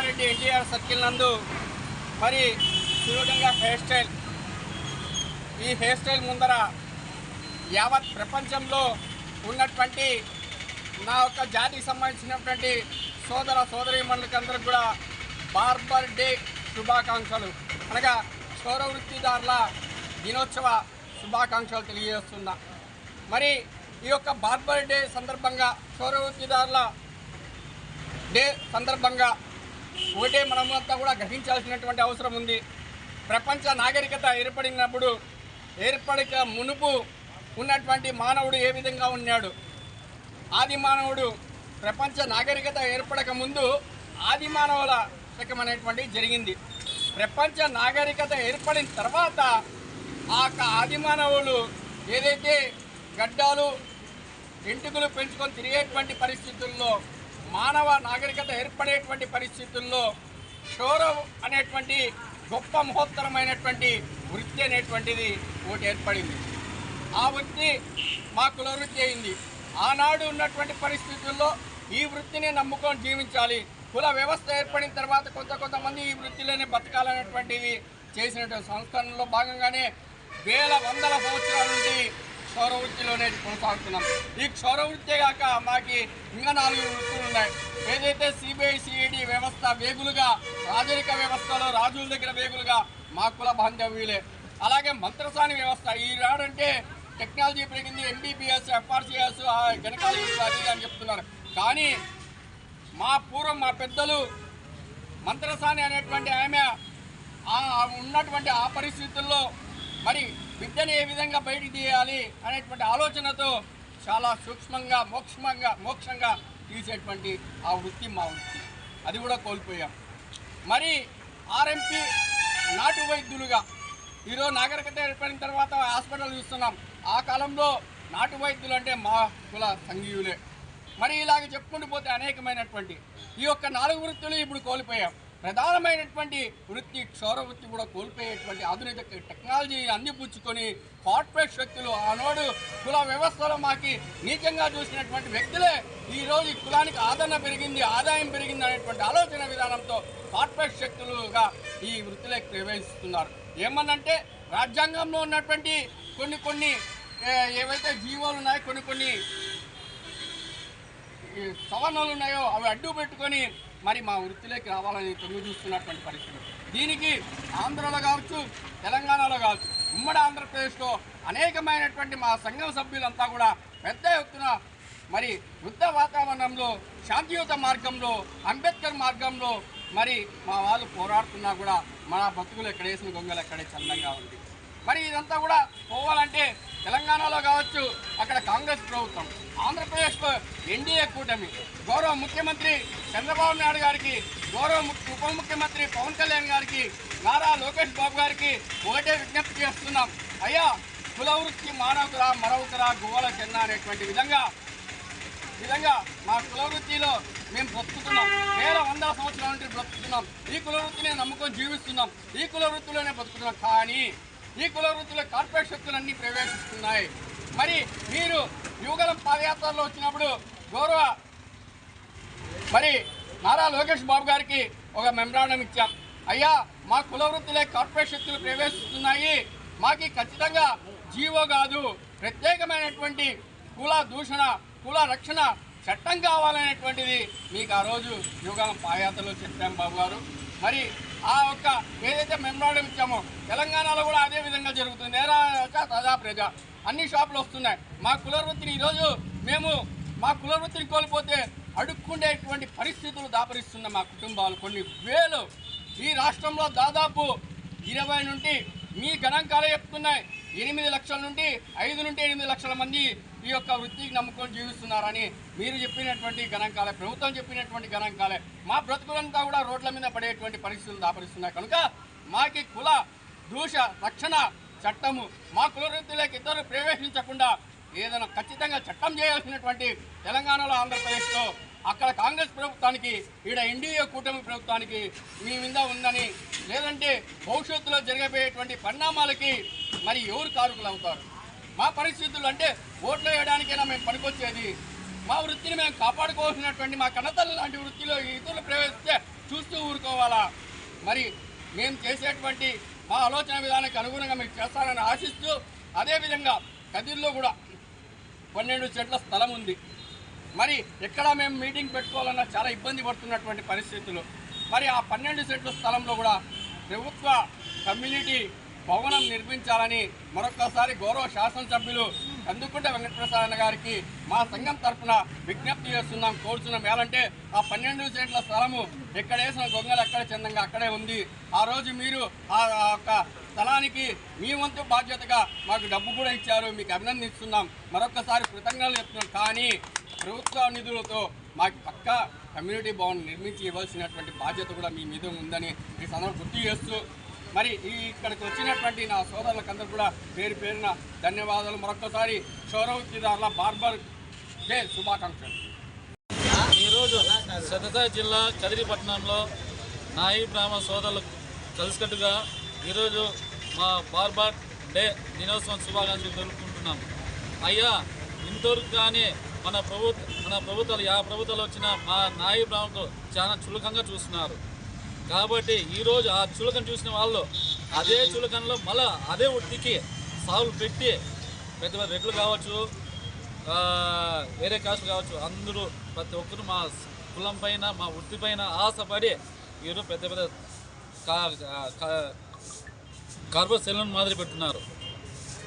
Kamareddy NTR circle నందు మరి Shivaganga hair style. ఈ హెయిర్ స్టైల్ ముందర యావత్ ప్రపంచంలో ఉన్నటువంటి నా యొక్క జాతికి సంబంధించినటువంటి సోదర సోదరి అందరికి కూడా బార్బర్ డే శుభాకాంక్షలు. అనగా క్షౌర వృత్తిదారుల దినోత్సవ శుభాకాంక్షలు తెలియజేస్తున్నా. మరి ఈ యొక్క బార్బర్ డే సందర్భంగా క్షౌర వృత్తిదారుల డే సందర్భంగా ఒకటే మనమంతా కూడా గ్రహించాల్సినటువంటి అవసరం ఉంది. ప్రపంచ నాగరికత ఏర్పడినప్పుడు ఏర్పడక మునుపు ఉన్నటువంటి మానవుడు ఏ విధంగా ఉన్నాడు? ఆది మానవుడు ప్రపంచ నాగరికత ఏర్పడక ముందు ఆది మానవుల శకం అనేటువంటి జరిగింది. ప్రపంచ నాగరికత ఏర్పడిన తర్వాత ఆ యొక్క ఆది మానవులు ఏదైతే గడ్డాలు ఎంటుకలు పెంచుకొని తిరిగేటువంటి పరిస్థితుల్లో మానవ నాగరికత ఏర్పడేటువంటి పరిస్థితుల్లో క్షౌరం అనేటువంటి గొప్ప మహోత్తరమైనటువంటి వృత్తి అనేటువంటిది ఒకటి ఏర్పడింది. ఆ వృత్తి మా కుల వృత్తి అయింది ఆనాడు ఉన్నటువంటి పరిస్థితుల్లో ఈ వృత్తిని నమ్ముకొని జీవించాలి. కుల వ్యవస్థ ఏర్పడిన తర్వాత కొంత కొంతమంది ఈ వృత్తిలోనే బతకాలనేటువంటిది చేసినటువంటి సంస్కరణలో భాగంగానే వేల వందల సంవత్సరాల నుండి క్షౌర వృత్తిలోనే కొనసాగుతున్నాం. ఈ క్షౌర వృత్తే కాక మాకి ఇంకా నాలుగు వృత్తులు ఉన్నాయి. ఏదైతే సిబిఐ సిఐడి వ్యవస్థ వేగులుగా రాజరిక వ్యవస్థలో రాజుల దగ్గర వేగులుగా మా కుల బాంధవ్యులే అలాగే మంత్రసాని వ్యవస్థ ఈ రాడంటే టెక్నాలజీ పెరిగింది ఎంబీబీఎస్ ఎఫ్ఆర్సిఎస్ గెనకాలజిస్ట్ అది అని చెప్తున్నారు. కానీ మా పూర్వం మా పెద్దలు మంత్రసాని అనేటువంటి ఆమె ఉన్నటువంటి ఆ పరిస్థితుల్లో మరి విద్యను ఏ విధంగా బయటికి తీయాలి అనేటువంటి ఆలోచనతో చాలా సూక్ష్మంగా మోక్షమంగా మోక్షంగా తీసేటువంటి ఆ వృత్తి మా వృత్తి. అది కూడా కోల్పోయాం. మరి ఆర్ఎంపీ నాటు వైద్యులుగా ఈరోజు నాగరికత ఏర్పడిన తర్వాత హాస్పిటల్ చూస్తున్నాం. ఆ కాలంలో నాటు వైద్యులు అంటే మా కుల సంఘీయులే. మరి ఇలాగ చెప్పుకుంటూ పోతే అనేకమైనటువంటి ఈ యొక్క నాలుగు వృత్తులు ఇప్పుడు కోల్పోయాం. ప్రధానమైనటువంటి వృత్తి క్షౌర వృత్తి కూడా కోల్పోయేటువంటి ఆధునిక టెక్నాలజీని అందిపుచ్చుకొని కార్పొరేట్ శక్తులు ఆనాడు కుల వ్యవస్థలో మాకి నీచంగా చూసినటువంటి వ్యక్తులే ఈ రోజు కులానికి ఆదరణ పెరిగింది ఆదాయం పెరిగింది అనేటువంటి ఆలోచన విధానంతో కార్పొరేట్ శక్తులుగా ఈ వృత్తిలే ప్రవేశిస్తున్నారు. ఏమనంటే రాజ్యాంగంలో ఉన్నటువంటి కొన్ని కొన్ని ఏవైతే జీవోలు ఉన్నాయో కొన్ని కొన్ని ఈ సవరణలు ఉన్నాయో అవి అడ్డు పెట్టుకొని మరి మా వృత్తిలోకి రావాలని తొంగి చూస్తున్నటువంటి పరిస్థితి. దీనికి ఆంధ్రలో కావచ్చు తెలంగాణలో కావచ్చు ఉమ్మడి ఆంధ్రప్రదేశ్లో అనేకమైనటువంటి మా సంఘం సభ్యులంతా కూడా పెద్ద ఎత్తున మరి వృద్ధ వాతావరణంలో శాంతియుత మార్గంలో అంబేద్కర్ మార్గంలో మరి మా వాళ్ళు పోరాడుతున్నా కూడా మన బతుకులు ఎక్కడేసిన గొంగలు ఎక్కడే చందంగా ఉంది. మరి ఇదంతా కూడా పోవాలంటే తెలంగాణలో కావచ్చు అక్కడ కాంగ్రెస్ ప్రభుత్వం ఆంధ్రప్రదేశ్లో ఎన్డీఏ కూటమి. గౌరవ ముఖ్యమంత్రి చంద్రబాబు నాయుడు గారికి గౌరవ ఉప ముఖ్యమంత్రి పవన్ కళ్యాణ్ గారికి నారా లోకేష్ బాబు గారికి ఒకటే విజ్ఞప్తి చేస్తున్నాం. అయ్యా కులవృత్తి మానవకురా మరొకరా గువ్వల చెన్న అనేటువంటి విధంగా విధంగా మా కులవృత్తిలో మేము బ్రతుకుతున్నాం. వేల వందల సంవత్సరాల నుండి బ్రతుకుతున్నాం. ఈ కులవృత్తినే నమ్ముకొని జీవిస్తున్నాం. ఈ కులవృత్తిలోనే బ్రతుకుతున్నాం. బతుకుతున్నాం కానీ ఈ కుల వృత్తిలో కార్పొరేట్ శక్తులన్నీ ప్రవేశిస్తున్నాయి. మరి మీరు యువగలం పాదయాత్రలో వచ్చినప్పుడు గౌరవ మరి నారా లోకేష్ బాబు గారికి ఒక మెమరాండం ఇచ్చాం. అయ్యా మా కుల వృత్తులే కార్పొరేట్ శక్తులు ప్రవేశిస్తున్నాయి. మాకి ఖచ్చితంగా జీవో కాదు. ప్రత్యేకమైనటువంటి కుల దూషణ కుల రక్షణ చట్టం కావాలనేటువంటిది మీకు ఆ రోజు యుగాలం పాదయాత్రలో చెప్పాం బాబు గారు. మరి ఆ ఒక్క ఏదైతే మెమరాండం ఇచ్చామో తెలంగాణలో కూడా అదే విధంగా జరుగుతుంది. నేరా ప్రజా ప్రజ. అన్ని షాపులు వస్తున్నాయి. మా కులవృత్తిని ఈరోజు మేము మా కులవృత్తిని కోల్పోతే అడుక్కుండేటువంటి పరిస్థితులు దాపరిస్తున్న మా కుటుంబాలు కొన్ని వేలు. ఈ రాష్ట్రంలో దాదాపు ఇరవై నుండి మీ గణాంకాలే చెప్తున్నాయి. ఎనిమిది లక్షల నుండి ఐదు నుండి ఎనిమిది లక్షల మంది ఈ యొక్క వృత్తికి నమ్ముకొని జీవిస్తున్నారని మీరు చెప్పినటువంటి గణాంకాలే ప్రభుత్వం చెప్పినటువంటి గణాంకాలే. మా బ్రతుకులంతా కూడా రోడ్ల మీద పడేటువంటి పరిస్థితులు దాపరిస్తున్నాయి. కనుక మాకి కుల దూష రక్షణ చట్టము మా కుల వృత్తిలోకి ఇద్దరు ప్రవేశించకుండా ఏదైనా ఖచ్చితంగా చట్టం చేయాల్సినటువంటి తెలంగాణలో ఆంధ్రప్రదేశ్లో అక్కడ కాంగ్రెస్ ప్రభుత్వానికి ఈడ ఎన్డీఏ కూటమి ప్రభుత్వానికి మీ మీద ఉందని లేదంటే భవిష్యత్తులో జరగబోయేటువంటి పరిణామాలకి మరి ఎవరు కారుకులు అవుతారు మా పరిస్థితులు అంటే ఓట్లు వేయడానికైనా మేము పనికొచ్చేది. మా వృత్తిని మేము కాపాడుకోవాల్సినటువంటి మా కన్నతల్లి లాంటి వృత్తిలో ఇతరులు ప్రవేశిస్తే చూస్తూ ఊరుకోవాలా? మరి మేము చేసేటువంటి మా ఆలోచన విధానానికి అనుగుణంగా మీరు చేస్తారని ఆశిస్తూ అదేవిధంగా కదిర్లో కూడా పన్నెండు సెంట్ల స్థలం ఉంది. మరి ఎక్కడ మేము మీటింగ్ పెట్టుకోవాలన్నా చాలా ఇబ్బంది పడుతున్నటువంటి పరిస్థితులు. మరి ఆ పన్నెండు సెంట్ల స్థలంలో కూడా ప్రభుత్వ కమ్యూనిటీ భవనం నిర్మించాలని మరొకసారి గౌరవ శాసనసభ్యులు కందుకుంట వెంకటప్రసాద్ గారికి మా సంఘం తరఫున విజ్ఞప్తి చేస్తున్నాం కోరుతున్నాం ఏమంటే ఆ పన్నెండు సెంట్ల స్థలము ఎక్కడ వేసిన గొంగలు ఎక్కడ చందంగా అక్కడే ఉంది. ఆ రోజు మీరు ఆ యొక్క స్థలానికి మీ వంతు బాధ్యతగా మాకు డబ్బు కూడా ఇచ్చారు. మీకు అభినందిస్తున్నాం. మరొకసారి కృతజ్ఞతలు చెప్తున్నాం. కానీ ప్రభుత్వ నిధులతో మాకు పక్క కమ్యూనిటీ భవన్ నిర్మించి ఇవ్వాల్సినటువంటి బాధ్యత కూడా మీ మీద ఉందని ఈ సందర్భం గుర్తు చేస్తూ మరి ఈ ఇక్కడికి వచ్చినటువంటి నా సోదరులకందరూ కూడా పేరు పేరున ధన్యవాదాలు. మరొకసారి క్షౌరవృత్తిదారుల బార్బర్ డే శుభాకాంక్షలు. ఈరోజు సత్యసాయి జిల్లా కదిరిపట్నంలో నాయి బ్రాహ్మ సోదరులు కలిసికట్టుగా ఈరోజు మా బార్బార్ డే దినోత్సవం శుభాకాంక్షలు జరుపుకుంటున్నాం అయ్యా ఇంతవరకు కానీ మన ప్రభుత్వ మన ప్రభుత్వాలు యా ప్రభుత్వాలు వచ్చిన మా నాయి బ్రాహ్మకు చాలా చులకంగా చూస్తున్నారు. కాబట్టి ఈరోజు ఆ చులకం చూసిన వాళ్ళు అదే చులకంలో మళ్ళా అదే వృత్తికి సాగులు పెట్టి పెద్ద పెద్ద రెట్లు కావచ్చు వేరే కాస్ట్ కావచ్చు అందరూ ప్రతి ఒక్కరు మా కులం పైన మా వృత్తి పైన ఆశపడి ఈరోజు పెద్ద పెద్ద కా- కార్బోర్ సెలూన్ మాదిరి పెట్టున్నారు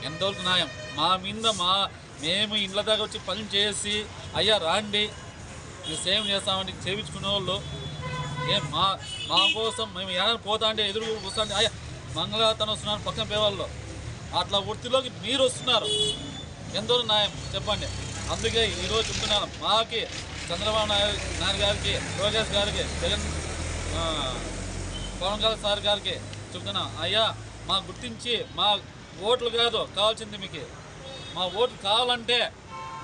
ఎంతవరకు న్యాయం? మా మీద మా మేము ఇండ్ల దాకా వచ్చి పని చేసి అయ్యా రాండి మేము సేవ్ చేస్తామని చేయించుకునే వాళ్ళు ఏం మా మా కోసం మేము ఏమైనా పోతా అంటే ఎదురు వస్తా అయ్యా మంగళతను వస్తున్నారు పక్కన పేవాళ్ళు అట్లా వృత్తిలోకి మీరు వస్తున్నారు. ఎంతో న్యాయం చెప్పండి. అందుకే ఈరోజు చెప్తున్నాను మాకి చంద్రబాబు నాయుడు నాయుడు గారికి లోకేష్ గారికి జగన్ పవన్ కళ్యాణ్ సార్ గారికి చెప్తున్నాను అయ్యా మా గుర్తించి మా ఓట్లు కాదు కావాల్సింది మీకు. మా ఓట్లు కావాలంటే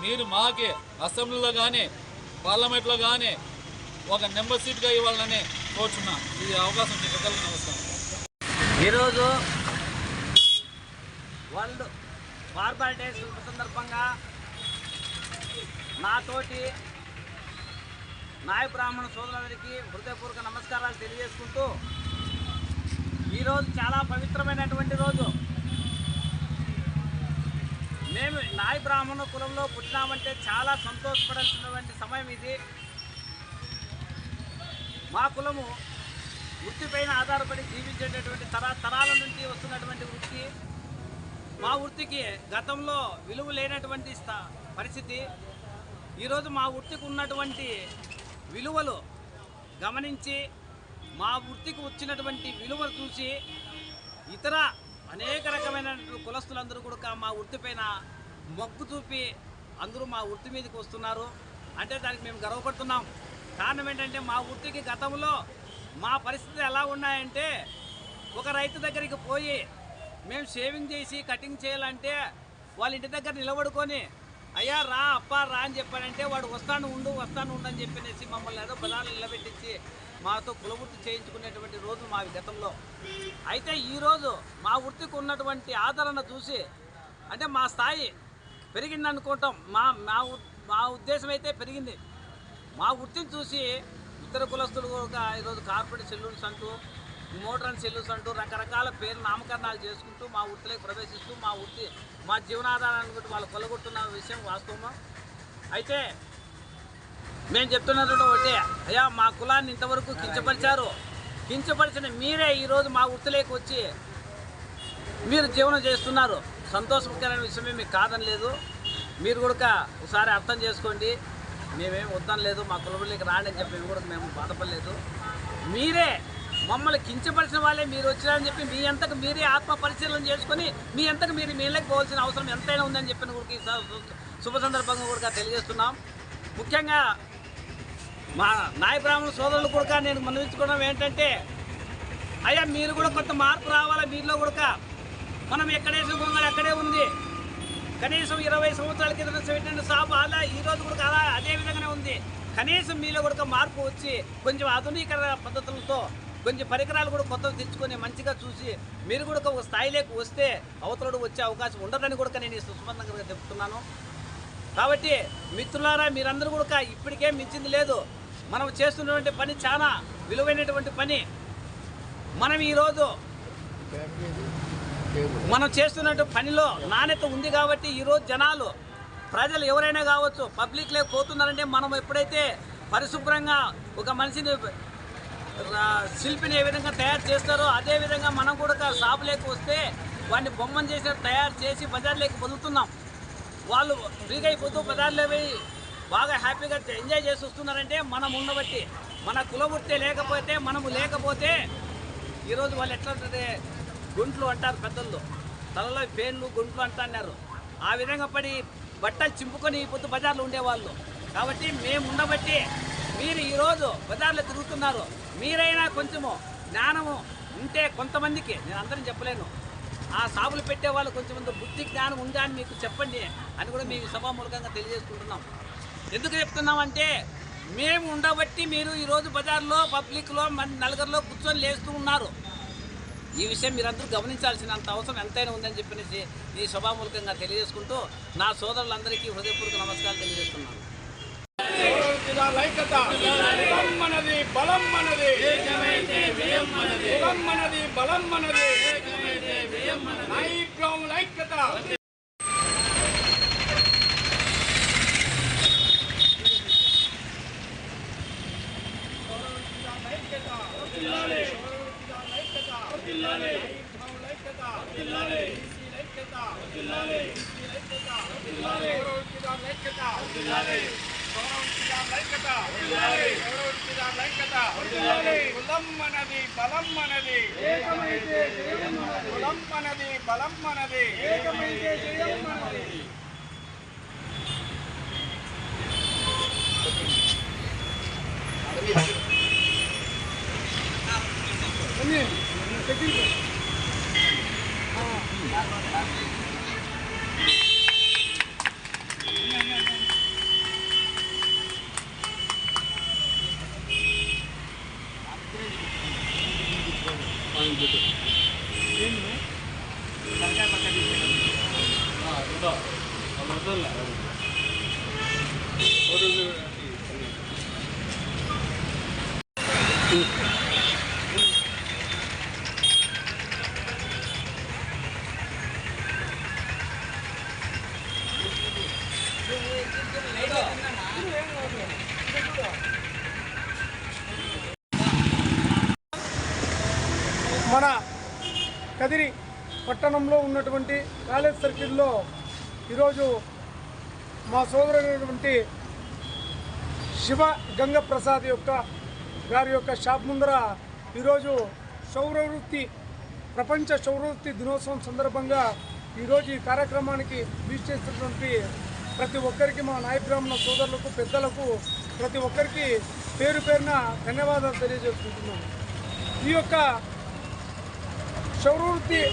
మీరు మాకి అసెంబ్లీలో కానీ పార్లమెంట్లో కానీ ఒక నెంబర్ సీట్గా ఇవ్వాలని కోరుచున్నా. ఇది అవకాశం మీకు నమస్కారం. ఈరోజు వరల్డ్ బార్బర్ డే సందర్భంగా నాతోటి నాయ బ్రాహ్మణ సోదరులందరికీ హృదయపూర్వక నమస్కారాలు తెలియజేసుకుంటూ ఈరోజు చాలా పవిత్రమైనటువంటి రోజు. మేము నాయ బ్రాహ్మణ కులంలో పుట్టినామంటే చాలా సంతోషపడాల్సినటువంటి సమయం ఇది. మా కులము వృత్తిపైన ఆధారపడి జీవించేటటువంటి తర తరాల నుండి వస్తున్నటువంటి వృత్తి. మా వృత్తికి గతంలో విలువ లేనటువంటి పరిస్థితి. ఈరోజు మా వృత్తికి ఉన్నటువంటి విలువలు గమనించి మా వృత్తికి వచ్చినటువంటి విలువలు చూసి ఇతర అనేక రకమైన కులస్తులందరూ కూడా మా వృత్తిపైన మొగ్గు చూపి అందరూ మా వృత్తి మీదకి వస్తున్నారు. అంటే దానికి మేము గర్వపడుతున్నాం. కారణం ఏంటంటే మా వృత్తికి గతంలో మా పరిస్థితులు ఎలా ఉన్నాయంటే ఒక రైతు దగ్గరికి పోయి మేము షేవింగ్ చేసి కటింగ్ చేయాలంటే వాళ్ళ ఇంటి దగ్గర నిలబడుకొని అయ్యా రా అప్ప రా అని చెప్పాడంటే వాడు వస్తాను ఉండు వస్తాను ఉండు అని చెప్పనేసి మమ్మల్ని ఏదో బలాలు నిలబెట్టించి మాతో కులవృత్తి చేయించుకునేటువంటి రోజులు మా గతంలో. అయితే ఈరోజు మా వృత్తికి ఉన్నటువంటి ఆదరణ చూసి అంటే మా స్థాయి పెరిగింది అనుకుంటాం మా మా మా ఉద్దేశం అయితే పెరిగింది. మా వృత్తిని చూసి ఇతర కులస్తులు కూడా ఈరోజు కార్పొరేట్ సెల్యూన్స్ అంటూ మోటార్ సెల్యూన్స్ అంటూ రకరకాల పేరు నామకరణాలు చేసుకుంటూ మా వృత్తిలోకి ప్రవేశిస్తూ మా వృత్తి మా జీవనాధారాన్ని కూడా వాళ్ళు కొలగొట్టున్న విషయం వాస్తవం అయితే మేము చెప్తున్నటువంటి ఒకటే అయ్యా మా కులాన్ని ఇంతవరకు కించపరిచారు. కించపరిచిన మీరే ఈరోజు మా వృత్తిలోకి వచ్చి మీరు జీవనం చేస్తున్నారు. సంతోషకరమైన విషయమే మీకు కాదని లేదు మీరు కూడా ఒకసారి అర్థం చేసుకోండి. మేమేం వద్దాం లేదు మా కులబడికి రాడని చెప్పి కూడా మేము బాధపడలేదు. మీరే మమ్మల్ని కించపరిచిన వాళ్ళే మీరు వచ్చారని చెప్పి మీ అంతకు మీరే ఆత్మ పరిశీలన చేసుకుని మీ అంతకు మీరు మీళ్ళకి పోవాల్సిన అవసరం ఎంతైనా ఉందని చెప్పిన కూడా ఈ శుభ సందర్భంగా కూడా తెలియజేస్తున్నాం. ముఖ్యంగా మా నాయ బ్రాహ్మణ సోదరులు కూడా నేను మనవించుకోవడం ఏంటంటే అయ్యా మీరు కూడా కొంత మార్పు రావాలా? మీలో కూడా మనం ఎక్కడే గొంగళి అక్కడే ఉంది. కనీసం ఇరవై సంవత్సరాల కింద పెట్టిన షాపు అలా ఈ రోజు కూడా అలా అదే విధంగానే ఉంది. కనీసం మీలో కూడా మార్పు వచ్చి కొంచెం ఆధునీకరణ పద్ధతులతో కొంచెం పరికరాలు కూడా కొత్తవి తెచ్చుకొని మంచిగా చూసి మీరు కూడా ఒక స్థాయిలోకి వస్తే అవతలడు వచ్చే అవకాశం ఉండదని కూడా నేను ఈ సుస్పందంగా చెప్తున్నాను. కాబట్టి మిత్రులారా మీరందరూ కూడా ఇప్పటికే మించింది లేదు. మనం చేస్తున్నటువంటి పని చాలా విలువైనటువంటి పని. మనం ఈరోజు మనం చేస్తున్న పనిలో నాణ్యత ఉంది కాబట్టి ఈరోజు జనాలు ప్రజలు ఎవరైనా కావచ్చు పబ్లిక్ లేక పోతున్నారంటే మనం ఎప్పుడైతే పరిశుభ్రంగా ఒక మనిషిని శిల్పిని ఏ విధంగా తయారు చేస్తారో అదే విధంగా మనం కూడా షాపులోకి వస్తే వాడిని బొమ్మను చేసి తయారు చేసి బజార్లోకి పొందుతున్నాం వాళ్ళు ఫ్రీగా అయిపోతూ బజార్లో పోయి బాగా హ్యాపీగా ఎంజాయ్ చేసి వస్తున్నారంటే మనం ఉండబట్టి మన కులవృత్తి లేకపోతే మనము లేకపోతే ఈరోజు వాళ్ళు ఎట్లా ఉంటుంది? గుంట్లు అంటారు పెద్దలు తలలో పేన్లు గుంట్లు అంటున్నారు. ఆ విధంగా పడి బట్టలు చింపుకొని పొద్దు బజార్లో ఉండేవాళ్ళు. కాబట్టి మేము ఉండబట్టి మీరు ఈరోజు బజార్లో తిరుగుతున్నారు. మీరైనా కొంచెము జ్ఞానము ఉంటే కొంతమందికి నేను అందరం చెప్పలేను. ఆ సాగులు పెట్టే వాళ్ళు కొంచెం బుద్ధి జ్ఞానం ఉందా అని మీకు చెప్పండి అని కూడా మీకు సభామూలకంగా తెలియజేసుకుంటున్నాం. ఎందుకు చెప్తున్నామంటే మేము ఉండబట్టి మీరు ఈరోజు బజార్లో పబ్లిక్లో మన నలుగురిలో కూర్చొని లేస్తూ ఉన్నారు. ఈ విషయం మీరందరూ గమనించాల్సినంత అవసరం ఎంతైనా ఉందని చెప్పేసి ఈ సభామూలకంగా తెలియజేసుకుంటూ నా సోదరులందరికీ హృదయపూర్వక నమస్కారాలు తెలియజేస్తున్నాను. మనది బలం మనది బలం మనది బలం మనది. నాయకుల ఐక్యత కులం మనది బలం మనది కులం మనది బలం మనది మన పట్టణంలో ఉన్నటువంటి కాలేజ్ సర్కిల్లో ఈరోజు మా సోదరుడైనటువంటి శివ గంగ ప్రసాద్ యొక్క గారి యొక్క షాప్ ముందర ఈరోజు సౌరవృత్తి ప్రపంచ సౌరవృత్తి దినోత్సవం సందర్భంగా ఈరోజు ఈ కార్యక్రమానికి వీచ్ చేసినటువంటి ప్రతి ఒక్కరికి మా నాయబ్రాహ్మణ సోదరులకు పెద్దలకు ప్రతి ఒక్కరికి పేరు పేరున ధన్యవాదాలు తెలియజేసుకుంటున్నాను. ఈ యొక్క సౌరవృత్తి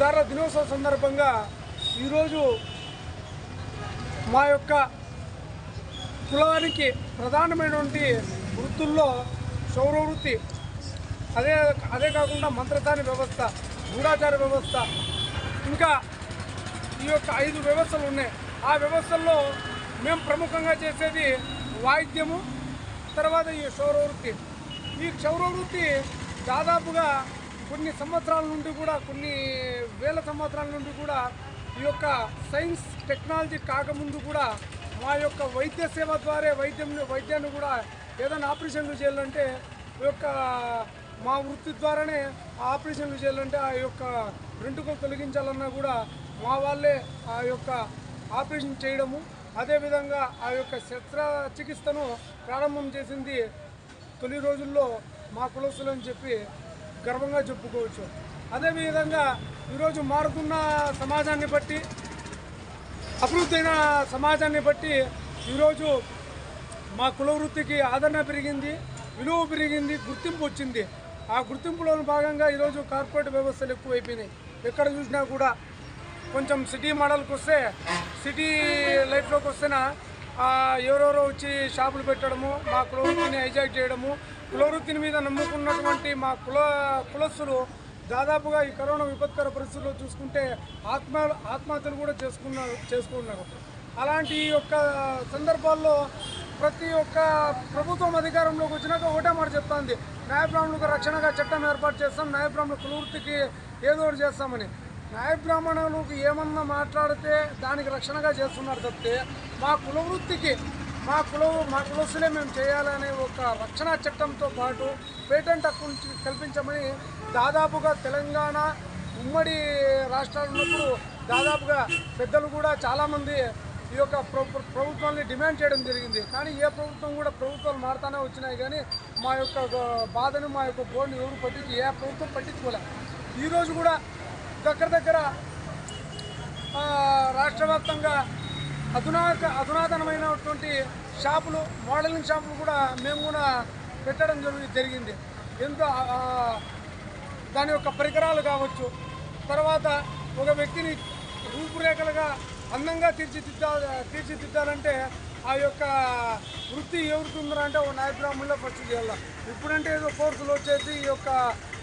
ధర దినోత్సవం సందర్భంగా ఈరోజు మా యొక్క కులానికి ప్రధానమైనటువంటి వృత్తుల్లో సౌరవృత్తి అదే అదే కాకుండా మంత్రదాని వ్యవస్థ గూఢాచార వ్యవస్థ ఇంకా ఈ యొక్క ఐదు వ్యవస్థలు ఉన్నాయి. ఆ వ్యవస్థల్లో మేము ప్రముఖంగా చేసేది వాయిద్యము తర్వాత ఈ సౌరవృత్తి. ఈ క్షౌరవృత్తి దాదాపుగా కొన్ని సంవత్సరాల నుండి కూడా కొన్ని వేల సంవత్సరాల నుండి కూడా ఈ యొక్క సైన్స్ టెక్నాలజీ కాకముందు కూడా మా యొక్క వైద్య సేవ ద్వారా వైద్యం వైద్యాన్ని కూడా ఏదైనా ఆపరేషన్లు చేయాలంటే ఈ యొక్క మా వృత్తి ద్వారానే ఆ ఆపరేషన్లు చేయాలంటే ఆ యొక్క వెంట్రుకలు తొలగించాలన్నా కూడా మా వాళ్ళే ఆ యొక్క ఆపరేషన్ చేయడము. అదేవిధంగా ఆ యొక్క శస్త్ర చికిత్సను ప్రారంభం చేసింది తొలి రోజుల్లో మా కులస్తులు అని చెప్పి గర్వంగా చెప్పుకోవచ్చు. అదేవిధంగా ఈరోజు మారుతున్న సమాజాన్ని బట్టి అభివృద్ధి అయిన సమాజాన్ని బట్టి ఈరోజు మా కుల వృత్తికి ఆదరణ పెరిగింది విలువ పెరిగింది గుర్తింపు వచ్చింది. ఆ గుర్తింపులో భాగంగా ఈరోజు కార్పొరేట్ వ్యవస్థలు ఎక్కువైపోయినాయి. ఎక్కడ చూసినా కూడా కొంచెం సిటీ మోడల్కి వస్తే సిటీ లైఫ్లోకి వస్తేనా ఎవరెవరో వచ్చి షాపులు పెట్టడము మా కులవృత్తిని హైజాక్ చేయడము కులవృత్తిని మీద నమ్ముకున్నటువంటి మా కుల కులస్తులు దాదాపుగా ఈ కరోనా విపత్కర పరిస్థితుల్లో చూసుకుంటే ఆత్మ ఆత్మహత్యలు కూడా చేసుకున్నారు చేసుకున్నారు. అలాంటి ఈ యొక్క సందర్భాల్లో ప్రతి ఒక్క ప్రభుత్వం అధికారంలోకి వచ్చినాక ఒకటే మాట చెప్తాంది. న్యాయబ్రాహ్మణులకు రక్షణగా చట్టం ఏర్పాటు చేస్తాం న్యాయబ్రాహ్మణుల కులవృత్తికి ఏదో ఒకటి చేస్తామని. న్యాయబ్రాహ్మణులకు ఏమన్నా మాట్లాడితే దానికి రక్షణగా చేస్తున్నారు తప్పితే మా కులవృత్తికి మా కులం మా కులసులే మేము చేయాలనే ఒక రక్షణ చట్టంతో పాటు పేటెంట్ హక్కు కల్పించమని దాదాపుగా తెలంగాణ ఉమ్మడి రాష్ట్రాలు ఉన్నప్పుడు దాదాపుగా పెద్దలు కూడా చాలామంది ఈ యొక్క ప్రభుత్వాన్ని డిమాండ్ చేయడం జరిగింది. కానీ ఏ ప్రభుత్వం కూడా ప్రభుత్వాలు మారుతానే వచ్చినాయి. కానీ మా యొక్క బాధను మా యొక్క బోర్డుని ఎవరు పట్టించి ఏ ప్రభుత్వం పట్టించుకోలే. ఈరోజు కూడా దగ్గర దగ్గర రాష్ట్ర రాష్ట్ర అధునాక అధునాతనమైనటువంటి షాపులు మోడలింగ్ షాపులు కూడా మేము కూడా పెట్టడం జరుగు జరిగింది. ఎంతో దాని యొక్క పరికరాలు కావచ్చు తర్వాత ఒక వ్యక్తిని రూపురేఖలుగా అందంగా తీర్చిదిద్దా తీర్చిదిద్దాలంటే ఆ యొక్క వృత్తి ఎవరికి ఉందంటే అంటే ఒక నాయ బ్రాహ్మణులో ఫస్ట్ చేయాలి. ఇప్పుడంటే ఏదో కోర్సులు వచ్చేసి ఈ యొక్క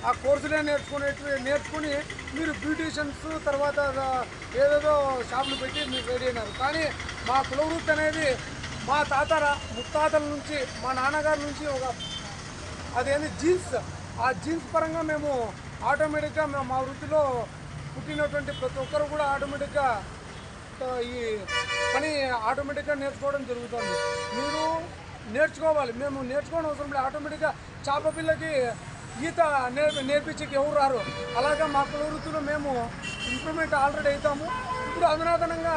ఆ కోర్సులే నేర్చుకునేటివి నేర్చుకుని మీరు బ్యూటీషియన్స్ తర్వాత ఏదేదో షాపులు పెట్టి మీరు రెడీ అయినారు. కానీ మా కులవృత్తి అనేది మా తాత ముత్తాతల నుంచి మా నాన్నగారి నుంచి ఒక అదేంది జీన్స్. ఆ జీన్స్ పరంగా మేము ఆటోమేటిక్గా మేము మా వృత్తిలో పుట్టినటువంటి ప్రతి ఒక్కరు కూడా ఆటోమేటిక్గా ఈ పని ఆటోమేటిక్గా నేర్చుకోవడం జరుగుతుంది. మీరు నేర్చుకోవాలి. మేము నేర్చుకోవడం అవసరం లేదు. ఆటోమేటిక్గా చేప పిల్లకి ఈత నేర్పి నేర్పించేకి ఎవరు రారు. అలాగే మా కుల వృత్తిలో మేము ఇంప్రూవ్మెంట్ ఆల్రెడీ అవుతాము ఇప్పుడు అధునాతనంగా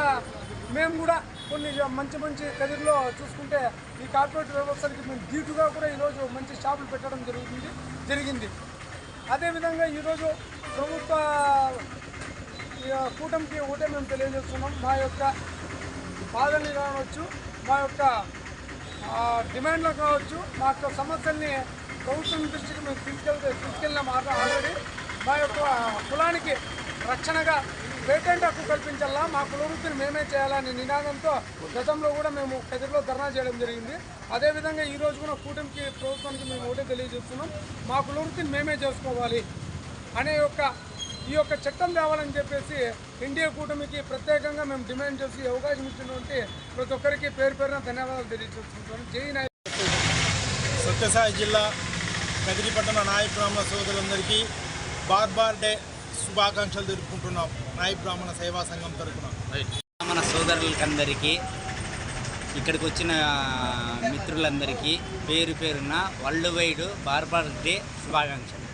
మేము కూడా కొన్ని మంచి మంచి కదిరిలో చూసుకుంటే ఈ కార్పొరేట్ వ్యవస్థలకి మేము ధీటుగా కూడా ఈరోజు మంచి షాపులు పెట్టడం జరుగుతుంది జరిగింది. అదేవిధంగా ఈరోజు ప్రభుత్వ కూటమికి ఒకటే మేము తెలియజేస్తున్నాం. మా యొక్క బాధల్ని కావచ్చు మా యొక్క డిమాండ్లో డిమాండ్లు కావచ్చు మా యొక్క సమస్యల్ని ప్రభుత్వం దృష్టికి మేము తీసుకెళ్తే తీసుకెళ్ళిన మాట ఆల్రెడీ మా యొక్క కులానికి రక్షణగా పేటెంట్ హక్కు కల్పించాలా మా కుల వృత్తిని మేమే చేయాలనే నినాదంతో గతంలో కూడా మేము కదిరిలో ధర్నా చేయడం జరిగింది. అదేవిధంగా ఈరోజు కూడా కూటమికి ప్రభుత్వానికి మేము ఒకటే తెలియజేస్తున్నాం. మా కుల వృత్తిని మేమే చేసుకోవాలి అనే యొక్క ఈ యొక్క చట్టం తేవాలని చెప్పేసి ఇండియా కూటమికి ప్రత్యేకంగా మేము డిమాండ్ చేసి అవకాశం ఇచ్చినటువంటి ప్రతి ఒక్కరికి పేరు పేరున ధన్యవాదాలు తెలియజేస్తున్నాం. జై నాయక్. సత్యసాయి జిల్లా కదిరిపట్టణ నాయక బ్రాహ్మణ సోదరులందరికీ బార్బార్ డే శుభాకాంక్షలు తెలుపుకుంటున్నాం. నాయక బ్రాహ్మణ సేవా సంఘం తరఫున బ్రాహ్మణ సోదరులకందరికీ ఇక్కడికి వచ్చిన మిత్రులందరికీ పేరు పేరున వరల్డ్ వైడ్ బార్బార్ డే శుభాకాంక్షలు.